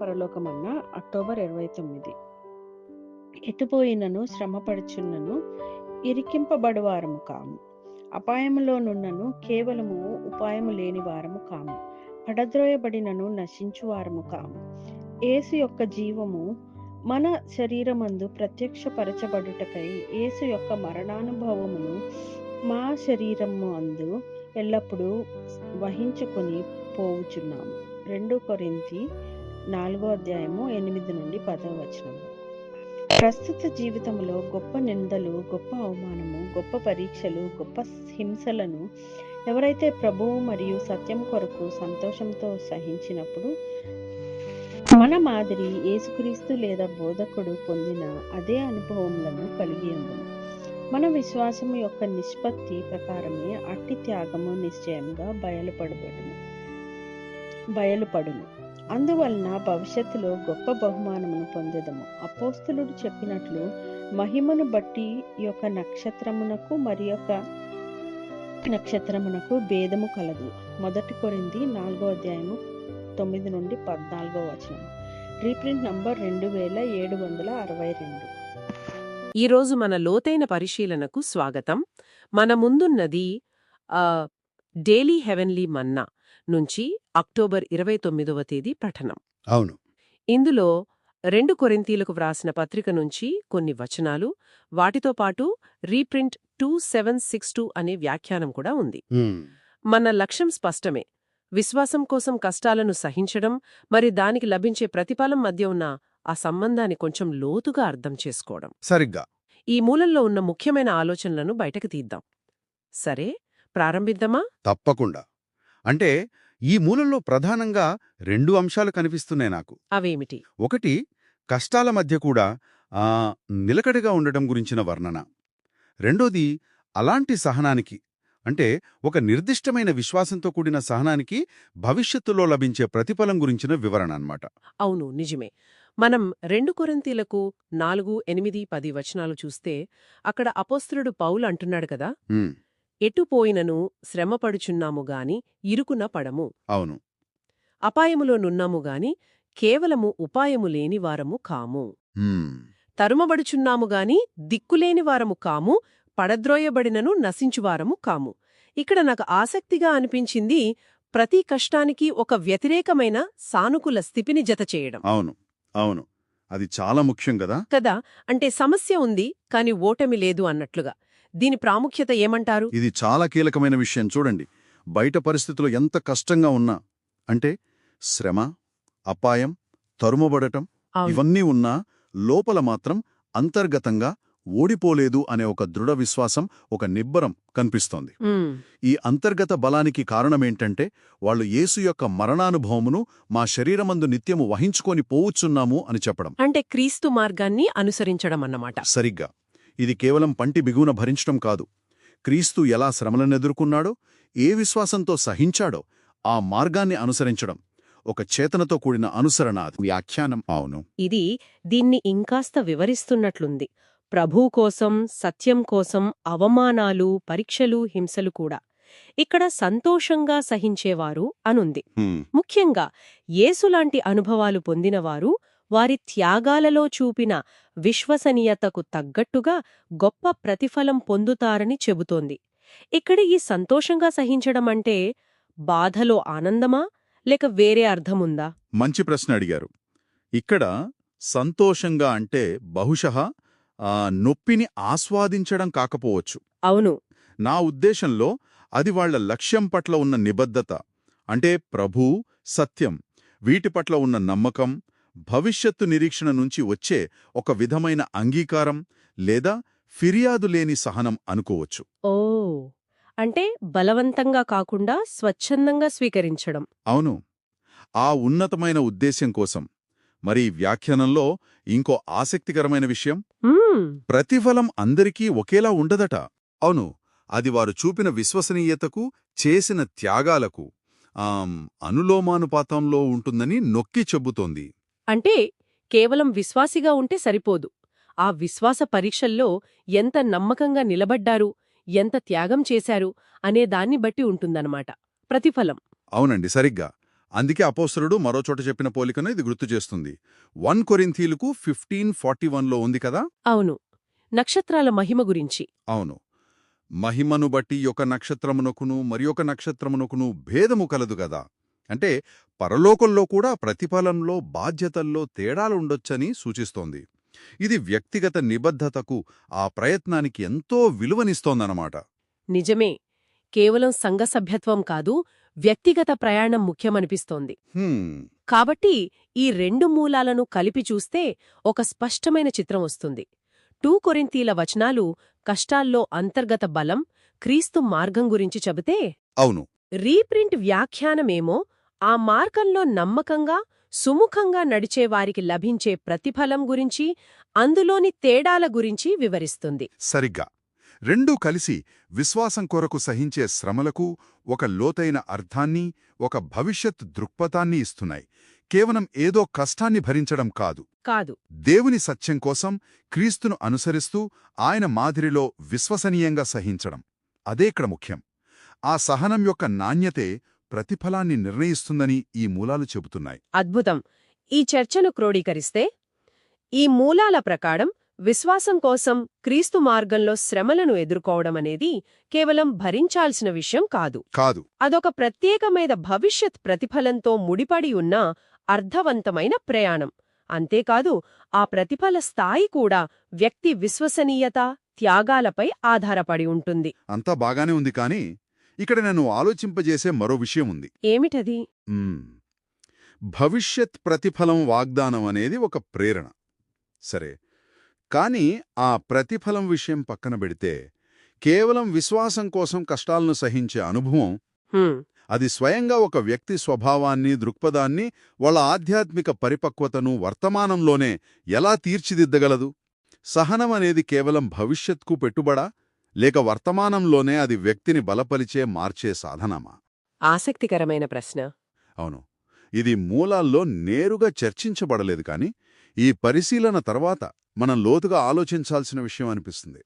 పరలోకమన్న October ఇరవై తొమ్మిది. ఎటుపోయినను శ్రమపడుచున్నను ఇరికింపబడువారము కాము. అపాయములోనున్నను కేవలము ఉపాయము లేని వారము కాము. పడద్రోయబడినను నశించువారము కాము. ఏసు యొక్క జీవము మన శరీరమందు ప్రత్యక్షపరచబడుటకై యేసు యొక్క మరణానుభవమును మా శరీరము అందు ఎల్లప్పుడూ వహించుకొని పోవుచున్నాము. రెండు కొరింతి నాలుగో అధ్యాయము ఎనిమిది నుండి పదవ వచనము ప్రస్తుత జీవితంలో గొప్ప నిందలు గొప్ప అవమానము గొప్ప పరీక్షలు గొప్ప హింసలను ఎవరైతే ప్రభువు మరియు సత్యం కొరకు సంతోషంతో సహించినప్పుడు మన మాదిరి యేసుక్రీస్తు లేదా బోధకుడు పొందిన అదే అనుభవములను కలిగి ఉంది మన విశ్వాసం యొక్క నిష్పత్తి ప్రకారమే అట్టి త్యాగము నిశ్చయంగా బయలుపడబడును. బయలుపడును. అందువలన భవిష్యత్తులో గొప్ప బహుమానమును పొందెదము. అపోస్తులుడు చెప్పినట్లు మహిమను బట్టి యొక్క నక్షత్రమునకు మరి యొక్క నక్షత్రమునకు భేదము కలదు. మొదటి కొరింది నాలుగో అధ్యాయము తొమ్మిది నుండి పద్నాలుగో వచనం రీప్రింట్ నంబర్ రెండు వేల ఏడు వందల అరవై రెండు. ఈరోజు మన లోతైన పరిశీలనకు స్వాగతం. మన ముందున్నది డైలీ హెవెన్లీ మన్నా. నుంచి అక్టోబర్ ఇరవై తొమ్మిదవ తేదీ పఠనం. అవును. ఇందులో రెండు కొరింతీలకు వ్రాసిన పత్రిక నుంచి కొన్ని వచనాలు వాటితో పాటు reprint two seven six two అనే వ్యాఖ్యానం కూడా ఉంది. మన లక్ష్యం స్పష్టమే. విశ్వాసం కోసం కష్టాలను సహించడం మరి దానికి లభించే ప్రతిఫలం మధ్య ఉన్న ఆ సంబంధాన్ని కొంచెం లోతుగా అర్థం చేసుకోవడం. సరిగ్గా. ఈ మూలంలో ఉన్న ముఖ్యమైన ఆలోచనలను బయటకు తీద్దాం. సరే ప్రారంభిద్దామా? తప్పకుండా. అంటే ఈ మూలంలో ప్రధానంగా రెండు అంశాలు కనిపిస్తున్నాయి నాకు. అవేమిటి? ఒకటి కష్టాల మధ్య కూడా ఆ, నిలకడగా ఉండటం గురించిన వర్ణన. రెండోది అలాంటి సహనానికి అంటే ఒక నిర్దిష్టమైన విశ్వాసంతో కూడిన సహనానికి భవిష్యత్తులో లభించే ప్రతిఫలం గురించిన వివరణ అన్నమాట. అవును నిజమే. మనం రెండు కొరంతీలకు నాలుగు ఎనిమిది పది వచనాలు చూస్తే అక్కడ అపోస్తులుడు పౌలు అంటున్నాడు కదా? ఎటుపోయినను శ్రమపడుచున్నాము గాని ఇరుకున పడము. అవును. అపాయములో నున్నాము గాని కేవలము ఉపాయము లేని వారము కాము. ఉమ్, తరుమబడుచున్నాము గాని దిక్కులేని వారము కాము పడద్రోయబడినను నశించువారము కాము. ఇక్కడ నాకు ఆసక్తిగా అనిపించింది ప్రతి కష్టానికి ఒక వ్యతిరేకమైన సానుకూల స్థితిని జతచేయడం అవును అవును. అది చాలా ముఖ్యం కదా? కదా అంటే సమస్య ఉంది కాని ఓటమి లేదు అన్నట్లుగా. దీని ప్రాముఖ్యత ఏమంటారు? ఇది చాలా కీలకమైన విషయం. చూడండి. బయట పరిస్థితులు ఎంత కష్టంగా ఉన్నా అంటే శ్రమ అపాయం తరుమబడటం. ఇవన్నీ ఉన్నా లోపల మాత్రం అంతర్గతంగా ఓడిపోలేదు అనే ఒక దృఢ విశ్వాసం ఒక నిబ్బరం కనిపిస్తోంది. ఈ అంతర్గత బలానికి కారణమేంటంటే వాళ్ళు యేసు యొక్క మరణానుభవమును మా శరీరమందు నిత్యము వహించుకొని పోవుచున్నాము అని చెప్పడం. అంటే క్రీస్తు మార్గాన్ని అనుసరించడం అన్నమాట. సరిగ్గా. ఇది కేవలం పంటి బిగున భరించడం కాదు. క్రీస్తు ఎలా శ్రమలనెదుర్కొన్నాడో ఏ విశ్వాసంతో సహించాడో ఆ మార్గాన్ని అనుసరించడం ఒక చేతనతో కూడిన అనుసరణ వ్యాఖ్యానం. అవును. ఇది దీన్ని ఇంకాస్త వివరిస్తున్నట్లుంది. ప్రభూ కోసం సత్యం కోసం అవమానాలు పరీక్షలు హింసలు కూడా. ఇక్కడ సంతోషంగా సహించేవారు అనుంది. ముఖ్యంగా యేసులాంటి అనుభవాలు పొందినవారు వారి త్యాగాలలో చూపిన విశ్వసనీయతకు తగ్గట్టుగా గొప్ప ప్రతిఫలం పొందుతారని చెబుతోంది. ఇక్కడ ఈ సంతోషంగా సహించడం అంటే బాధలో ఆనందమా? లేక వేరే అర్థముందా? మంచి ప్రశ్న అడిగారు. ఇక్కడ సంతోషంగా అంటే బహుశః ఆ, నొప్పిని ఆస్వాదించడం కాకపోవచ్చు. అవును. నా ఉద్దేశంలో అది వాళ్ళ లక్ష్యం పట్ల ఉన్న నిబద్ధత అంటే ప్రభూ సత్యం వీటి పట్ల ఉన్న నమ్మకం భవిష్యత్తు నిరీక్షణ నుంచి వచ్చే ఒక విధమైన అంగీకారం లేదా ఫిర్యాదు లేని సహనం అనుకోవచ్చు. ఓ! అంటే బలవంతంగా కాకుండా స్వచ్ఛందంగా స్వీకరించడం. అవును. ఆ ఉన్నతమైన ఉద్దేశ్యం కోసం. మరి వ్యాఖ్యానంలో ఇంకో ఆసక్తికరమైన విషయం? ప్రతిఫలం అందరికీ ఒకేలా ఉండదట. అవును. అది వారు చూపిన విశ్వసనీయతకు చేసిన త్యాగాలకు అనులోమానుపాతంలో ఉంటుందని నొక్కి చెబుతోంది. అంటే కేవలం విశ్వాసిగా ఉంటే సరిపోదు. ఆ విశ్వాస పరీక్షల్లో ఎంత నమ్మకంగా నిలబడ్డారు ఎంత త్యాగం చేశారు అనే దాన్ని బట్టి ఉంటుందన్నమాట. ప్రతిఫలం. అవునండి సరిగ్గా. అందుకే అపోసరుడు మరో చోట చెప్పిన పోలికను ఇది గుర్తు చేస్తుంది. వన్ కొరింథీలకు ఫిఫ్టీన్ ఫార్టీ వన్లో ఉంది కదా? అవును. నక్షత్రాల మహిమ గురించి. అవును. మహిమను బట్టి ఒక నక్షత్రమునకును మరి ఒక నక్షత్రమునకును భేదము కలదు గదా అంటే పరలోకంలో కూడా ప్రతిఫలంలో బాధ్యతల్లో తేడాలుండొచ్చని సూచిస్తోంది. ఇది వ్యక్తిగత నిబద్ధతకు ఆ ప్రయత్నానికి ఎంతో విలువనిస్తోందన్నమాట. నిజమే. కేవలం సంఘ సభ్యత్వం కాదు వ్యక్తిగత ప్రయాణం ముఖ్యమనిపిస్తోంది. కాబట్టి ఈ రెండు మూలాలను కలిపి చూస్తే ఒక స్పష్టమైన చిత్రం వస్తుంది. టూ కొరింతీల వచనాలు కష్టాల్లో అంతర్గత బలం క్రీస్తు మార్గం గురించి చెబితే అవును. రీప్రింట్ వ్యాఖ్యానమేమో ఆ మార్గంలో నమ్మకంగా సుముఖంగా నడిచేవారికి లభించే ప్రతిఫలం గురించి అందులోని తేడాల గురించి వివరిస్తుంది. సరిగ్గా. రెండూ కలిసి విశ్వాసం కొరకు సహించే శ్రమలకు ఒక లోతైన అర్థాన్ని ఒక భవిష్యత్ దృక్పథాన్ని ఇస్తున్నాయి. కేవలం ఏదో కష్టాన్ని భరించడం కాదు. కాదు. దేవుని సత్యం కోసం క్రీస్తును అనుసరిస్తూ ఆయన మాదిరిలో విశ్వసనీయంగా సహించడం. అదే ఇక్కడ ముఖ్యం. ఆ సహనం యొక్క నాణ్యతే ప్రతిఫలాన్ని నిర్ణయిస్తుందని ఈ మూలాలు చెబుతున్నాయి. అద్భుతం. ఈ చర్చను క్రోడీకరిస్తే ఈ మూలాల ప్రకారం విశ్వాసం కోసం క్రీస్తు మార్గంలో శ్రమలను ఎదుర్కోవడమనేది కేవలం భరించాల్సిన విషయం కాదు. కాదు. అదొక ప్రత్యేకమైన భవిష్యత్ ప్రతిఫలంతో ముడిపడి ఉన్న అర్థవంతమైన ప్రయాణం. అంతేకాదు ఆ ప్రతిఫల స్థాయి కూడా వ్యక్తి విశ్వసనీయత త్యాగాలపై ఆధారపడి ఉంటుంది. అంతా బాగానే ఉంది కానీ ఇక్కడ నన్ను ఆలోచింపజేసే మరో విషయం ఉంది. ఏమిటది. భవిష్యత్ ప్రతిఫలం వాగ్దానం అనేది ఒక ప్రేరణ. సరే. కాని ఆ ప్రతిఫలం విషయం పక్కన పెడితే కేవలం విశ్వాసం కోసం కష్టాలను సహించే అనుభవం అది స్వయంగా ఒక వ్యక్తి స్వభావాన్ని దృక్పథాన్ని వాళ్ళ ఆధ్యాత్మిక పరిపక్వతను వర్తమానంలోనే ఎలా తీర్చిదిద్దగలదు? సహనం అనేది కేవలం భవిష్యత్కు పెట్టుబడా? లేక వర్తమానంలోనే అది వ్యక్తిని బలపరిచే మార్చే సాధనమా? ఆసక్తికరమైన ప్రశ్న. అవును. ఇది మూలాల్లో నేరుగా చర్చించబడలేదు కాని ఈ పరిశీలన తర్వాత మనం లోతుగా ఆలోచించాల్సిన విషయం అనిపిస్తుంది.